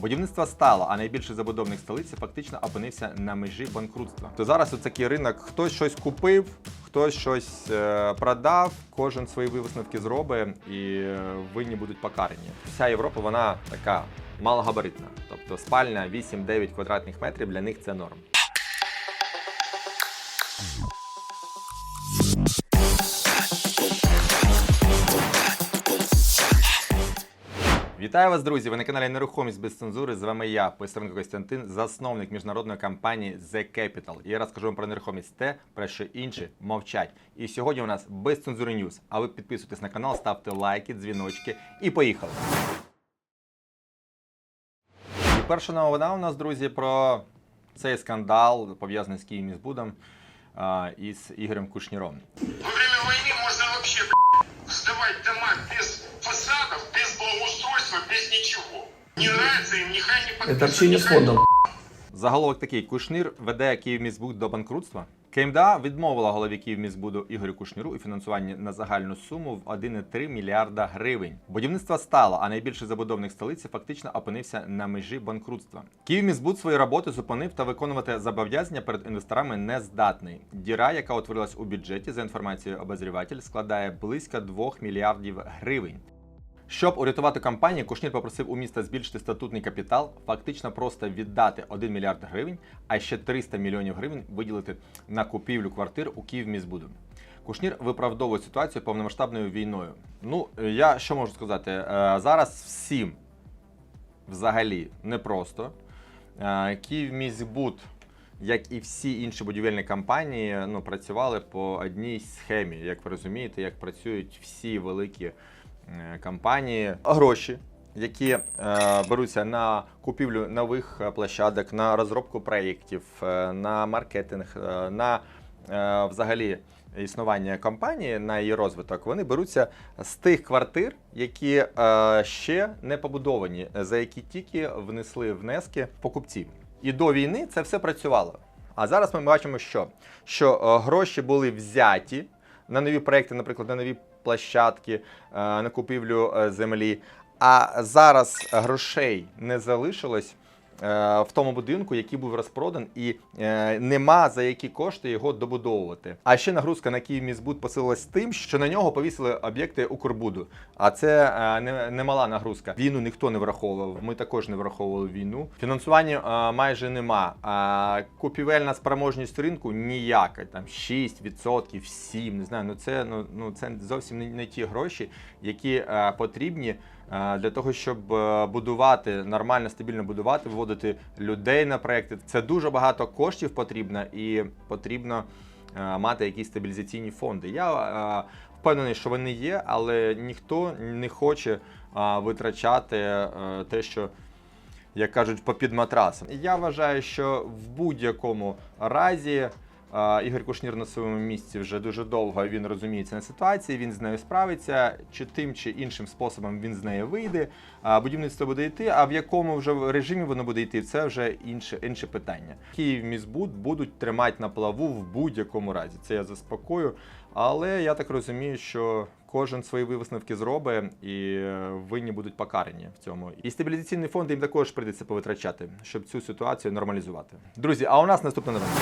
Будівництво стало, а найбільший забудовник столиці фактично опинився на межі банкрутства. То зараз такий ринок: хтось щось купив, хтось щось е, продав, кожен свої висновки зробить і е, винні будуть покарані. Вся Європа вона така малогабаритна, тобто спальня 8-9 квадратних метрів для них це норм. Вітаю вас, друзі! Ви на каналі Нерухомість без цензури. З вами я, Писаренко Костянтин, засновник міжнародної компанії The Capital. І я розкажу вам про нерухомість те, про що інші мовчать. І сьогодні у нас без цензури ньюз. А ви підписуйтесь на канал, ставте лайки, дзвіночки і поїхали. І перша новина у нас, друзі, про цей скандал пов'язаний з Київміськбудом а, із Ігорем Кушніром. Во время войны без ничего. Им, нехай не подписывают. Это общение с фондом. Заголовок такий: Кушнір веде Київміськбуд до банкрутства. КМДА відмовила голові Київміськбуду Ігорю Кушніру у фінансуванні на загальну суму в 1,3 мільярда гривень. Будівництво стало, а найбільший забудовник столиці фактично опинився на межі банкрутства. Київміськбуд свої роботи зупинив та виконувати зобов'язання перед інвесторами не здатний. Діра, яка утворилась у бюджеті, за інформацією обозріватель, складає близько 2 мільярдів гривень. Щоб урятувати компанію, Кушнір попросив у міста збільшити статутний капітал, фактично просто віддати 1 мільярд гривень, а ще 300 мільйонів гривень виділити на купівлю квартир у Київміськбуду. Кушнір виправдовує ситуацію повномасштабною війною. Ну, я що можу сказати? Е, Зараз всім взагалі непросто. Е, Київміськбуд, як і всі інші будівельні компанії, ну, працювали по одній схемі. Як ви розумієте, як працюють всі великі компанії. Гроші, які е, беруться на купівлю нових е, площадок, на розробку проєктів, е, на маркетинг, е, на е, взагалі існування компанії, на її розвиток, вони беруться з тих квартир, які е, ще не побудовані, за які тільки внесли внески покупці. І до війни це все працювало. А зараз ми бачимо, що, що е, гроші були взяті на нові проекти, наприклад, на нові площадки, е, на купівлю е, землі. А зараз грошей не залишилось в тому будинку, який був розпродан, і е, нема за які кошти його добудовувати. А ще нагрузка на Київміськбуд посилилась тим, що на нього повісили об'єкти Укрбуду. А це е, не- немала нагрузка. Війну ніхто не враховував. Ми також не враховували війну. Фінансування е, майже нема. А купівельна спроможність ринку ніяка. Там 6%, 7%, не знаю. Ну це ну, ну це зовсім не, не ті гроші, які е, потрібні. Е, Для того щоб е, будувати нормально, стабільно будувати, виводити людей на проекти, це дуже багато коштів потрібно і потрібно е, мати якісь стабілізаційні фонди. Я впевнений, що вони є, але ніхто не хоче витрачати те, що як кажуть, попід матрасом. Я вважаю, що в будь-якому разі. Ігор Кушнір на своєму місці вже дуже довго він розуміється на ситуації, він з нею справиться, чи тим чи іншим способом він з неї вийде. Будівництво буде йти. А в якому вже режимі воно буде йти, це вже інше, інше питання. Київ мізбуд будуть тримати на плаву в будь-якому разі. Це я заспокою. Але я так розумію, що кожен свої висновки зробить і е, винні будуть покарані в цьому. І стабілізаційний фонд їм також прийдеться повитрачати, щоб цю ситуацію нормалізувати. Друзі, а у нас наступна новина.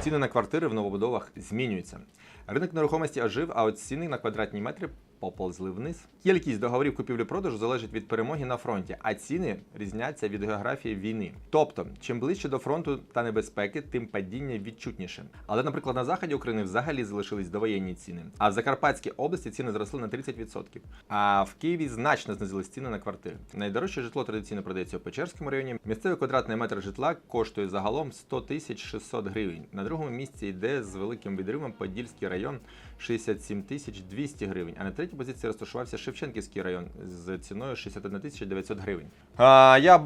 Ціни на квартири в новобудовах змінюються. Ринок нерухомості ожив, а от ціни на квадратні метри поползли вниз. Кількість договорів купівлі-продажу залежить від перемоги на фронті, а ціни різняться від географії війни. Тобто, чим ближче до фронту та небезпеки, тим падіння відчутніше. Але, наприклад, на заході України взагалі залишились довоєнні ціни. А в Закарпатській області ціни зросли на 30%. А в Києві значно знизились ціни на квартири. Найдорожче житло традиційно продається у Печерському районі. Місцевий квадратний метр житла коштує загалом 100 тисяч 600 гривень. На другому місці йде з великим відривом Подільський район 67 тисяч 200 гривень. А на третій позиції розташувався Шевченківський район з ціною 61 тисяча 900 гривень. А, я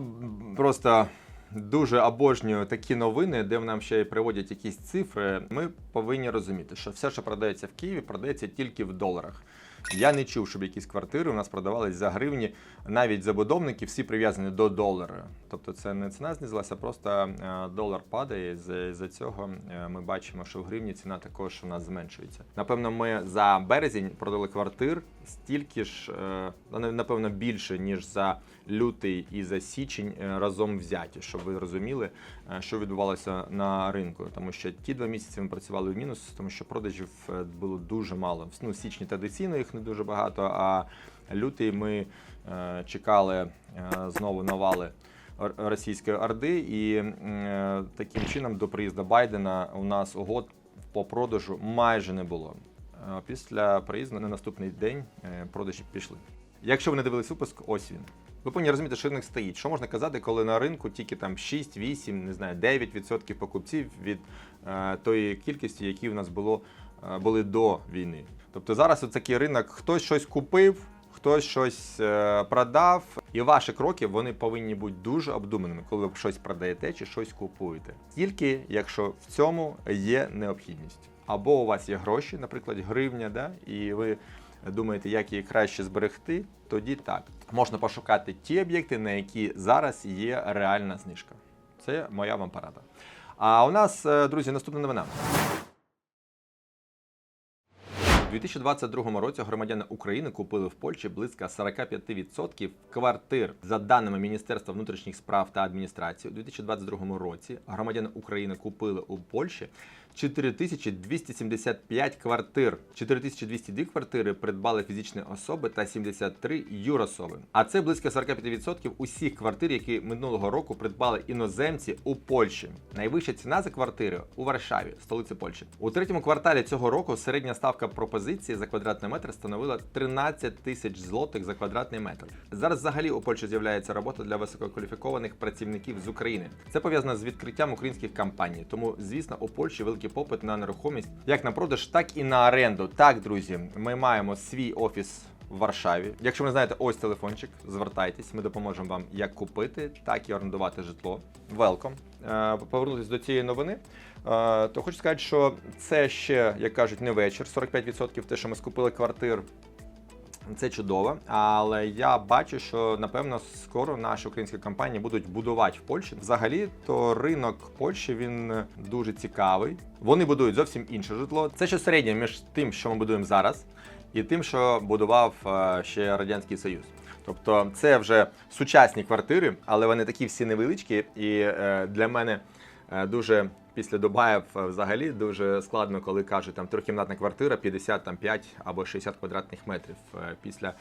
просто дуже обожнюю такі новини, де нам ще й приводять якісь цифри. Ми повинні розуміти, що все, що продається в Києві, продається тільки в доларах. Я не чув, щоб якісь квартири у нас продавались за гривні. Навіть забудовники всі прив'язані до долара. Тобто це не ціна знизилася, просто е, долар падає. З за цього е, ми бачимо, що в гривні ціна також у нас зменшується. Напевно, ми за березень продали квартир стільки ж, е, ну, напевно, більше ніж за лютий і за січень разом взяті, щоб ви розуміли, що відбувалося на ринку. Тому що ті два місяці ми працювали в мінус, тому що продажів було дуже мало. Ну, січні традиційно їх не дуже багато. А лютий ми е, чекали е, знову навали російської орди, і е, таким чином до приїзду Байдена у нас угод по продажу майже не було. Після приїзду на наступний день продажі пішли. Якщо ви не дивились випуск, ось він. Ви повинні розуміти, що ринок стоїть. Що можна казати, коли на ринку тільки там 6, 8, не знаю, 9% покупців від е, тої кількості, які в нас було, е, були до війни. Тобто зараз от такий ринок, хтось щось купив, хтось щось е, продав, і ваші кроки вони повинні бути дуже обдуманими, коли ви щось продаєте чи щось купуєте. Тільки якщо в цьому є необхідність. Або у вас є гроші, наприклад, гривня, да, і ви думаєте, як її краще зберегти, тоді так. Можна пошукати ті об'єкти, на які зараз є реальна знижка. Це моя вам порада. А у нас, е, друзі, наступна новина. У 2022 році громадяни України купили в Польщі близько 45% квартир. За даними Міністерства внутрішніх справ та адміністрації, у 2022 році громадяни України купили у Польщі 4275 квартир. 4202 квартири придбали фізичні особи та 73 юрособи. А це близько 45% усіх квартир, які минулого року придбали іноземці у Польщі. Найвища ціна за квартири у Варшаві, столиці Польщі. У третьому кварталі цього року середня ставка пропозиції за квадратний метр становила 13 тисяч злотих за квадратний метр. Зараз взагалі у Польщі з'являється робота для висококваліфікованих працівників з України. Це пов'язано з відкриттям українських компаній. Тому, звісно, у Польщі великий попит на нерухомість як на продаж, так і на оренду. Так, друзі, ми маємо свій офіс. В Варшаві. Якщо ви не знаєте, ось телефончик, звертайтесь, ми допоможемо вам як купити, так і орендувати житло. Велком. Повернутися до цієї новини, е, то хочу сказати, що це ще, як кажуть, не вечір. 45% те, що ми скупили квартир, це чудово, але я бачу, що напевно скоро наші українські компанії будуть будувати в Польщі. Взагалі, то ринок Польщі він дуже цікавий. Вони будують зовсім інше житло. Це ще середнє між тим, що ми будуємо зараз, і тим, що будував е, ще радянський Союз. Тобто, це вже сучасні квартири, але вони такі всі невеличкі, і е, для мене е, дуже після Дубаїв взагалі дуже складно, коли кажуть там трьохкімнатна квартира 55 або 60 квадратних метрів. Після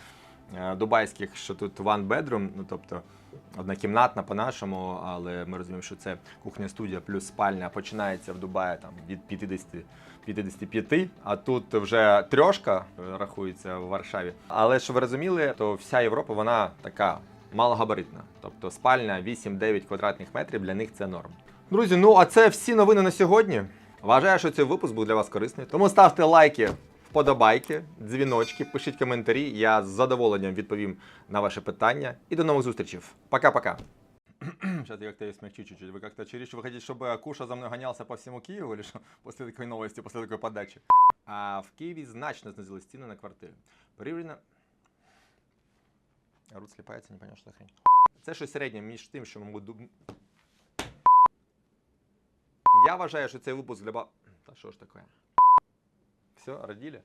дубайських, що тут one bedroom, ну тобто однокімнатна по-нашому, але ми розуміємо, що це кухня студія плюс спальня починається в Дубаї там від 50 55, а тут вже трьошка е, рахується в Варшаві. Але щоб ви розуміли, то вся Європа вона така малогабаритна. Тобто спальня 8-9 квадратних метрів для них це норм. Друзі, ну а це всі новини на сьогодні. Вважаю, що цей випуск був для вас корисний. Тому ставте лайки, вподобайки, дзвіночки, пишіть коментарі. Я з задоволенням відповім на ваші питання. І до нових зустрічей. Пока-пока. Сейчас я как-то смягчу чуть-чуть. Вы как-то чересчур вы хотите, чтобы Куша за мной гонялся по всему Киеву или что? После такой новости, после такой подачи. А в Києві значно знизились ціни на квартири. Порівняно... Рут сліпається, не поняв, що за хрень. Це щось середнє між тим, що ми будемо... Я вважаю, що цей випуск для ба... Та що ж таке? Все, родили?